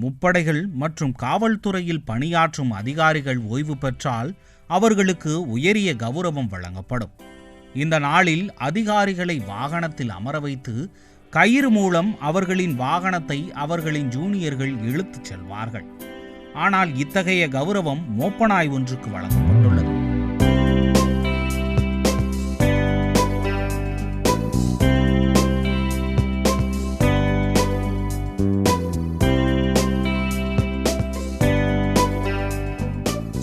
முப்படைகள் மற்றும் காவல்துறையில் பணியாற்றும் அதிகாரிகள் ஓய்வு பெற்றால் அவர்களுக்கு உயரிய கௌரவம் வழங்கப்படும். இந்த நாளில் அதிகாரிகளை வாகனத்தில் அமர வைத்து கயிறு மூலம் அவர்களின் வாகனத்தை அவர்களின் ஜூனியர்கள் இழுத்துச் செல்வார்கள். ஆனால் இத்தகைய கௌரவம் மோப்பனாய் ஒன்றுக்கு வழங்கப்படும்.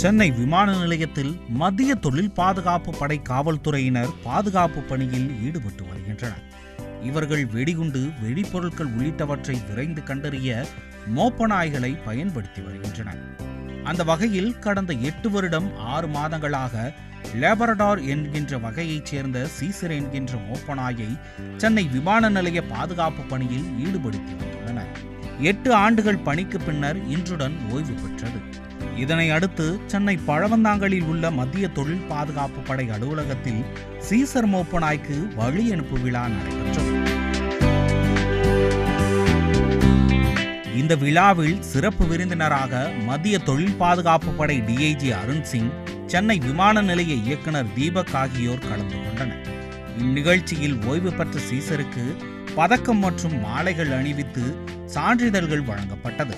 சென்னை விமான நிலையத்தில் மத்திய தொழில் பாதுகாப்பு படை காவல்துறையினர் பாதுகாப்பு பணியில் ஈடுபட்டு வருகின்றனர். இவர்கள் வெடிகுண்டு வெடிப்பொருட்கள் உள்ளிட்டவற்றை விரைந்து கண்டறிய மோப்பநாய்களை பயன்படுத்தி வருகின்றனர். அந்த வகையில் கடந்த எட்டு வருடம் ஆறு மாதங்களாக லேபரடார் என்கின்ற வகையைச் சேர்ந்த சீசர் என்கின்ற மோப்பநாயை சென்னை விமான நிலைய பாதுகாப்பு பணியில் ஈடுபடுத்தி வந்துள்ளனர். எட்டு ஆண்டுகள் பணிக்கு பின்னர் இன்றுடன் ஓய்வு பெற்றது. இதனை அடுத்து சென்னை பழவந்தாங்கலில் உள்ள மத்திய தொழில் பாதுகாப்பு படை அலுவலகத்தில் சீசர் மோப்பனாய்க்கு வழி அனுப்பு விழா நடைபெற்றது. இந்த விழாவில் சிறப்பு விருந்தினராக மத்திய தொழில் பாதுகாப்பு படை டிஐஜி அருண் சிங் சென்னை விமான நிலைய இயக்குனர் தீபக் ஆகியோர் கலந்து கொண்டனர். இந்நிகழ்ச்சியில் ஓய்வு பெற்ற சீசருக்கு பதக்கம் மற்றும் மாலைகள் அணிவித்து சான்றிதழ்கள் வழங்கப்பட்டது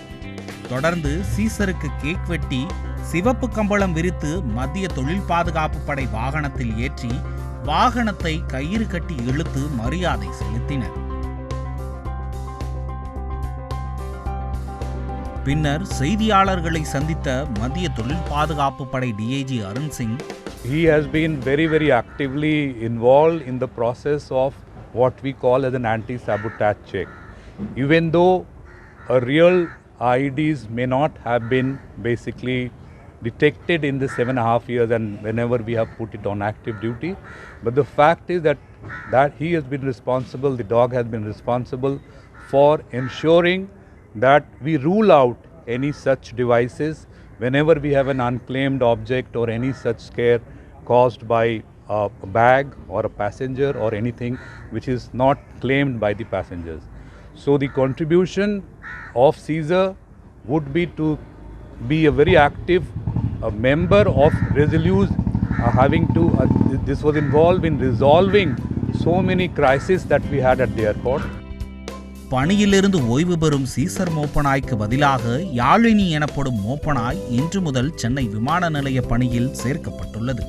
தொடர்ந்து சீசருக்கு கேக் வெட்டி சிவப்பு கம்பளம் விரித்து மத்திய தொழில் பாதுகாப்பு படை வாகனத்தில் ஏற்றி வாகனத்தை கயிறு கட்டி இழுத்து மரியாதை செலுத்தினர் பின்னர் செய்தியாளர்களை சந்தித்த மத்திய தொழில் பாதுகாப்பு படை DIG Arun Singh He has been very, very actively involved in the process of what we call as an anti sabotage check. Even though a real IEDs may not have been basically detected in the seven and a half years and whenever we have put it on active duty, but the fact is that that he has been responsible, the dog has been responsible for ensuring that we rule out any such devices whenever we have an unclaimed object or any such scare caused by a bag or a passenger or anything which is not claimed by the passengers. So the contribution of Caesar would be to be a very active a member of Resolute, uh, having to, uh, this was involved in resolving so many crises that we had at the airport. பணியிலிருந்து ஓய்வு பெறும் Caesar மோப்பனாய்க்கு பதிலாக யாழினி எனப்படும் மோப்பனாய் இன்று முதல் சென்னை விமான நிலைய பணியில் சேர்க்கப்பட்டுள்ளது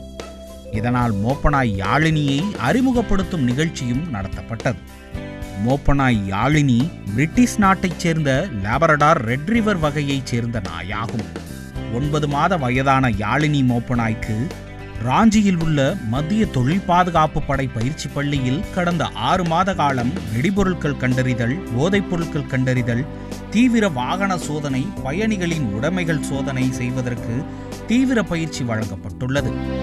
இதனால் மோப்பனாய் யாழினியை அறிமுகப்படுத்தும் நிகழ்ச்சியும் நடத்தப்பட்டது மோப்பனாய் யாழினி பிரிட்டிஷ் நாட்டைச் சேர்ந்த லேபரடார் ரெட் ரிவர் வகையைச் சேர்ந்த நாயாகும். ஒன்பது மாத வயதான யாழினி மோப்பனாய்க்கு ராஞ்சியில் உள்ள மத்திய தொழில் பாதுகாப்பு படை பயிற்சி பள்ளியில் கடந்த ஆறு மாத காலம் வெடிபொருட்கள் கண்டறிதல் போதைப் பொருட்கள் கண்டறிதல் தீவிர வாகன சோதனை பயணிகளின் உடைமைகள் சோதனை செய்வதற்கு தீவிர பயிற்சி வழங்கப்பட்டுள்ளது.